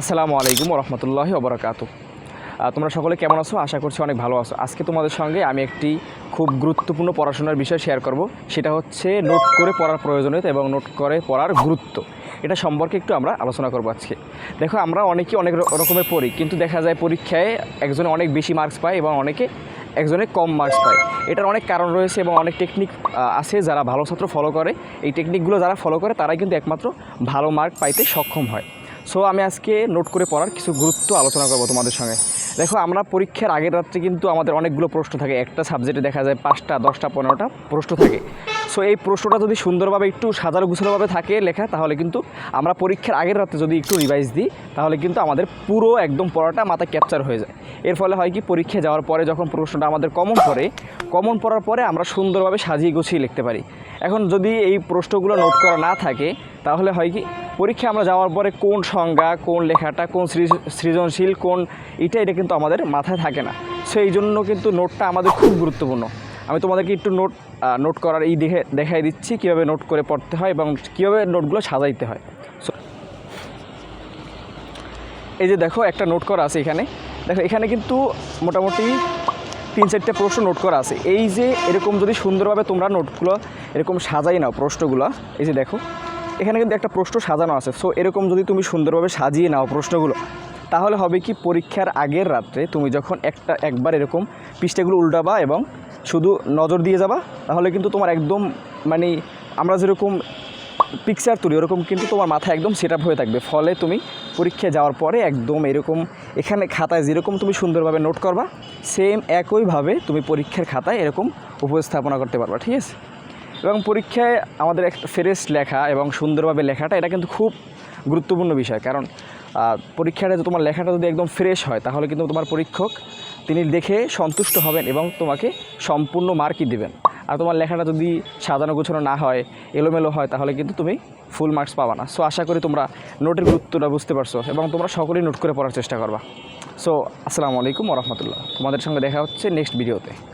আসসালামু আলাইকুম রহমতুল্লাহ ওবরাকাত তোমরা সকলে কেমন আছো? আশা করছি অনেক ভালো আছো। আজকে তোমাদের সঙ্গে আমি একটি খুব গুরুত্বপূর্ণ পড়াশোনার বিষয় শেয়ার করব। সেটা হচ্ছে নোট করে পড়ার প্রয়োজনীয়তা এবং নোট করে পড়ার গুরুত্ব। এটা সম্পর্কে একটু আমরা আলোচনা করব আজকে। দেখো, আমরা অনেকেই অনেক রকমের পড়ি, কিন্তু দেখা যায় পরীক্ষায় একজনে অনেক বেশি মার্কস পায় এবং অনেকে একজনে কম মার্কস পায়। এটার অনেক কারণ রয়েছে এবং অনেক টেকনিক আছে যারা ভালো ছাত্র ফলো করে। এই টেকনিকগুলো যারা ফলো করে, তারাই কিন্তু একমাত্র ভালো মার্ক পাইতে সক্ষম হয়। সো আমি আজকে নোট করে পড়ার কিছু গুরুত্ব আলোচনা করব তোমাদের সঙ্গে। দেখো, আমরা পরীক্ষার আগের রাত্রে কিন্তু আমাদের অনেকগুলো প্রশ্ন থাকে। একটা সাবজেক্টে দেখা যায় পাঁচটা, দশটা, পনেরোটা প্রশ্ন থাকে। সো এই প্রশ্নটা যদি সুন্দরভাবে, একটু সাজানো গুছানোভাবে থাকে লেখা, তাহলে কিন্তু আমরা পরীক্ষার আগের রাতে যদি একটু রিভাইজ দিই, তাহলে কিন্তু আমাদের পুরো একদম পড়াটা মাথায় ক্যাপচার হয়ে যায়। এর ফলে হয় কি পরীক্ষায় যাওয়ার পরে যখন প্রশ্নটা আমাদের কমন পড়ে কমন পড়ার পরে আমরা সুন্দরভাবে সাজিয়ে গুছিয়ে লিখতে পারি। এখন যদি এই প্রশ্নগুলো নোট করা না থাকে তাহলে হয় কি, পরীক্ষায় আমরা যাওয়ার পরে কোন সংজ্ঞা, কোন লেখাটা, কোন সৃজনশীল, কোন এটা এটা কিন্তু আমাদের মাথায় থাকে না। সো এই জন্য কিন্তু নোটটা আমাদের খুব গুরুত্বপূর্ণ। আমি তোমাদেরকে একটু নোট নোট করার এই দেখে, দেখাই দিচ্ছি কীভাবে নোট করে পড়তে হয় এবং কীভাবে নোটগুলো সাজাইতে হয়। এই যে দেখো, একটা নোট করা আছে এখানে। দেখো, এখানে কিন্তু মোটামুটি তিন চারটে প্রশ্ন নোট করা আছে। এই যে এরকম যদি সুন্দরভাবে তোমরা নোটগুলো এরকম সাজাই নাও প্রশ্নগুলো, এই যে দেখো। এখানে কিন্তু একটা প্রশ্ন সাজানো আছে। সো এরকম যদি তুমি সুন্দরভাবে সাজিয়ে নাও প্রশ্নগুলো, তাহলে হবে কি পরীক্ষার আগের রাত্রে তুমি যখন একটা, একবার এরকম পৃষ্ঠাগুলো উল্টাবা এবং শুধু নজর দিয়ে যাবা, তাহলে কিন্তু তোমার একদম মানে আমরা যেরকম পিকচার তুলি, ওরকম কিন্তু তোমার মাথায় একদম সেট হয়ে থাকবে। ফলে তুমি পরীক্ষায় যাওয়ার পরে একদম এরকম এখানে খাতায় যেরকম তুমি সুন্দরভাবে নোট করবা সেম একইভাবে তুমি পরীক্ষার খাতায় এরকম উপস্থাপনা করতে পারবা, ঠিক আছে? এবং পরীক্ষায় আমাদের একটা ফ্রেশ লেখা এবং সুন্দরভাবে লেখাটা, এটা কিন্তু খুব গুরুত্বপূর্ণ বিষয়। কারণ পরীক্ষাটা তোমার লেখাটা যদি একদম ফ্রেশ হয়, তাহলে কিন্তু তোমার পরীক্ষক তিনি দেখে সন্তুষ্ট হবেন এবং তোমাকে সম্পূর্ণ মার্কই দেবেন। আর তোমার লেখাটা যদি সাজানো গোছানো না হয়, এলোমেলো হয়, তাহলে কিন্তু তুমি ফুল মার্কস পাবা না। সো, আশা করি তোমরা নোটের গুরুত্বটা বুঝতে পারছ এবং তোমরা সকলেই নোট করে পড়ার চেষ্টা করবা। সো, আসসালামু আলাইকুম রহমতুল্লাহ। তোমাদের সঙ্গে দেখা হচ্ছে নেক্সট ভিডিওতে।